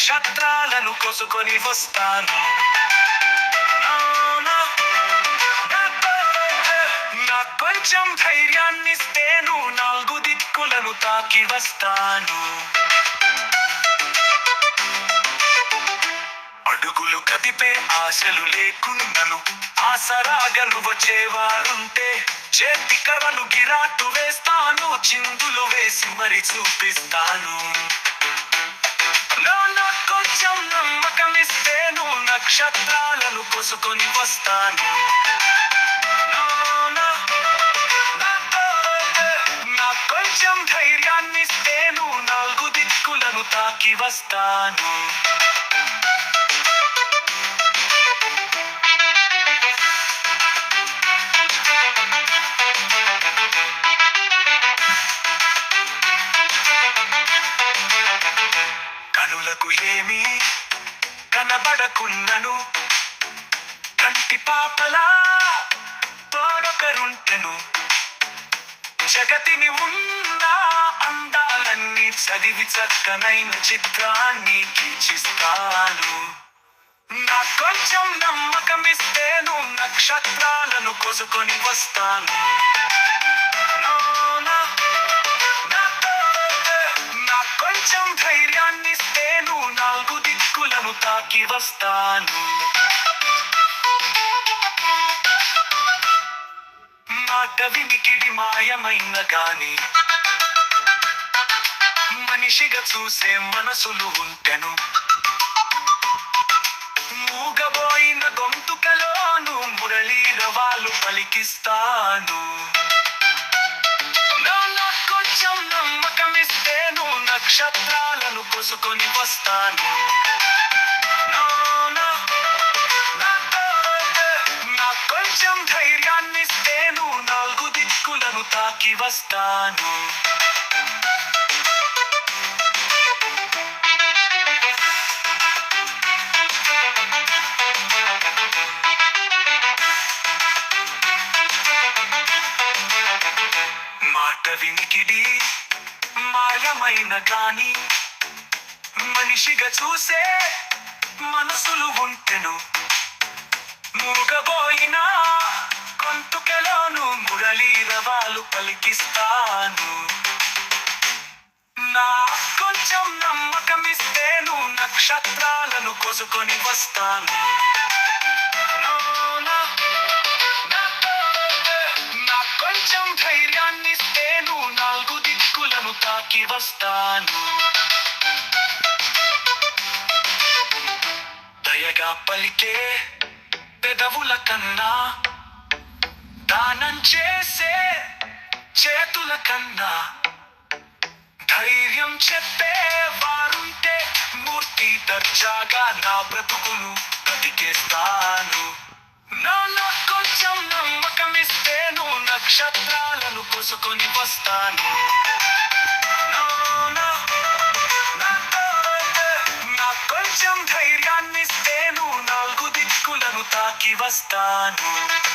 నక్షత్రాలను కొసుకొని వస్తాను. నాకు కొంచెం ధైర్యాన్నిస్తే నువ్వు నాలుగు దిక్కులను తాకి వస్తాను. అడుగులు కదిపే ఆశలు లేకున్నను ఆసరాగలు వచ్చేవారుంటే చేతి కర్రను గిరాటు వేస్తాను. చిందులు వేసి మరి చూపిస్తాను. నక్షత్రాలను కొసుకొని వస్తాను. కొంచెం ధైర్యాన్ని ఇస్తే నువ్వు నాలుగు దిక్కులను తాకి వస్తాను. కనులకు ఏమీ కనబడకున్నను. కంటి పాపలా తోడొకరుంటెను. జగతిని ఉన్న అందాలన్నీ చదివి చక్కనైన చిత్రాన్ని గీచిస్తాను నా కొంచెం నమ్మకం ఇస్తేను నక్షత్రాలను కొసుకొని వస్తాను. నేను తాకి వస్తాను. మాట వినికిడి మాయమైన గాని. మనిషిగా చూసే మనసులు ఉంటెను. మూగబోయిన గొంతుకలోను మురళీరవాలు పలికిస్తాను. కొంచెం నమ్మకం నక్షత్రాలను కొసుకొని వస్తాను. నా కొంచెం నువ్వు నాలుగు దిక్కులను తాకి వస్తాను. మాట వినికిడి మాయమైన కానీ మనిషిగా చూసే మనసులు ఉంటెను మూగబోయిన గొంతుకెలోను మురళీరవాలు పలికిస్తాను. నా కొంచెం నమ్మకం ఇస్తేను నువ్వు నక్షత్రాలను కొసుకొని వస్తాను. నా కొంచెం ధైర్యాన్నిస్తే నువ్వు నాలుగు దిక్కులను తాకి వస్తాను. దయగా పలికే పెదవుల కన్నా దానం చేసే చేతుల కన్నా ధైర్యం చెప్పే వారుంటే మూర్తి దర్జాగా నా బ్రతుకును బ్రతికేస్తాను. నాలో కొంచెం నమ్మకం నువ్వు నక్షత్రాలను కొసుకొని వస్తాను. నువ్వు